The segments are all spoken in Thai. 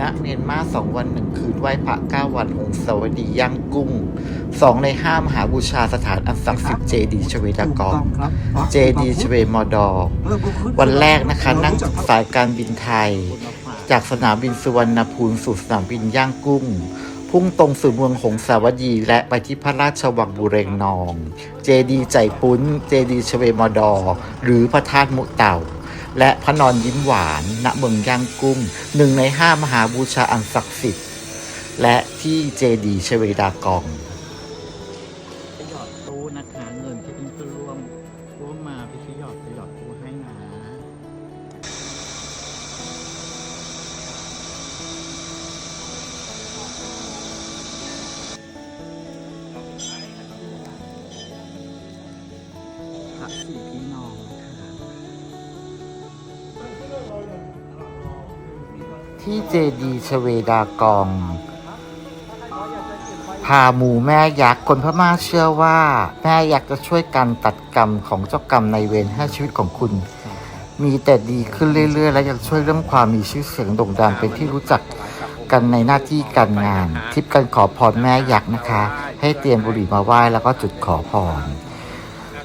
ณเมียนมาสองวันหนึ่งคืนไหว้พระเก้าวันองศาวดีย่างกุ้งสองในห้ามหาบูชาสถานอันศักดิ์สิทธิ์เจดีย์ชเวดากองเจดีย์ชเวมอดอวันแรกนะคะ นั่งจากสายการบินไทย จากสนามบินสุวรรณภูมิสู่สนามบินย่างกุ้ง พุ่งตรงสู่เมืองหงสาวดีและไปที่พระราชวังบุเรงนอง เจดีย์ใจปุ้น เจดีย์ชเวมอดอหรือพระธาตุมุเต่า และพระนอนยิ้มหวาน ณเมืองย่างกุ้งหนึ่งในห้ามหาบูชาอันศักดิ์สิทธิ์ และที่เจดีย์ชเวดากองหยอดตู้นะคะเงินที่เป็นผู้ร่วมร่วมมาไปที่หยอดไปหยอดตู้ให้นะพระสี่พี่น้ ที่เจดีชเวดากอง พาหมูแม่ยักษ์คนพม่าเชื่อว่า แม่ยักษ์จะช่วยกันตัดกรรมของเจ้ากรรมในเวรให้ชีวิตของคุณ มีแต่ดีขึ้นเรื่อย ๆ และยังช่วยเรื่องความมีชื่อเสียงโด่งดังเป็นที่รู้จักกันในหน้าที่การงานทิปกันขอพรแม่ยักษ์นะคะ ให้เตรียมบุหรี่มาไหว้แล้วก็จุดขอพร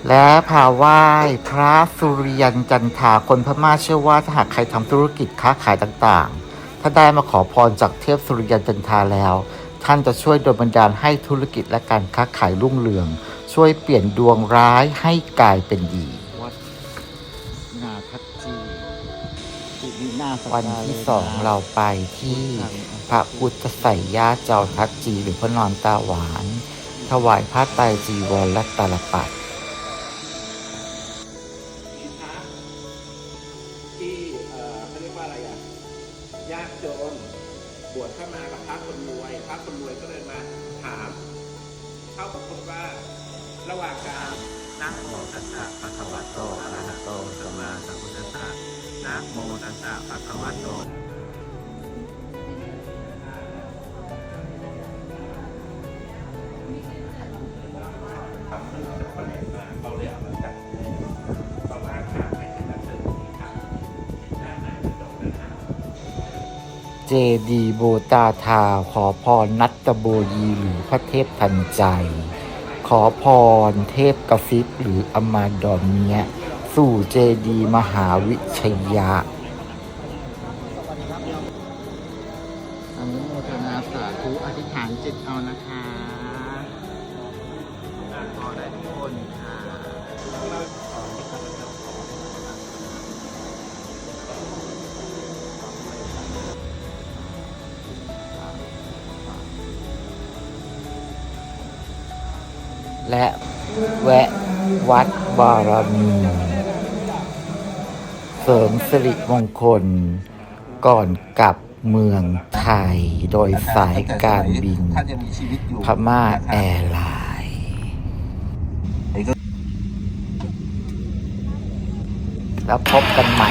และพาไหว้พระสุริยันจันทาคนพม่าเชื่อว่าถ้าหากใครทำธุรกิจค้าขายต่างๆ ถ้าได้มาขอพรจากเทพสุริยันจันทราแล้ว ท่านจะช่วยโดนบันดาลให้ธุรกิจและการค้าขายรุ่งเรือง ช่วยเปลี่ยนดวงร้ายให้กลายเป็นดีวัดนาทักจีวันที่สองเราไปที่พระพุทธไสยญาติเจ้าทักจีหรือพระนอนตาหวาน ถวายผ้าไตรจีวรและตาลปัด ยากจน บวชเข้ามากับพระคนรวยพระคนรวยก็เลยมาถามเข้ากับคนว่าระหว่างการนักโมตัสสะภะคะวะโตอะระหะโตสัมมาสัมพุทธัสสะนะโมตัสสะภะคะวะโต เจดีโบตาทา ขอพรนัตตโบยีหรือพระเทพทันใจ ขอพรเทพกระซิบหรืออมาดอนเนียสู่เจดีมหาวิชยะอนุโมทนาสาธุอธิษฐานจิตเอานะคะ และแวะวัดบารมี เสริมสิริมงคล ก่อนกลับเมืองไทย โดยสายการบิน ท่านยังมีชีวิตอยู่พม่าแอร์ไลน์แล้วพบกันใหม่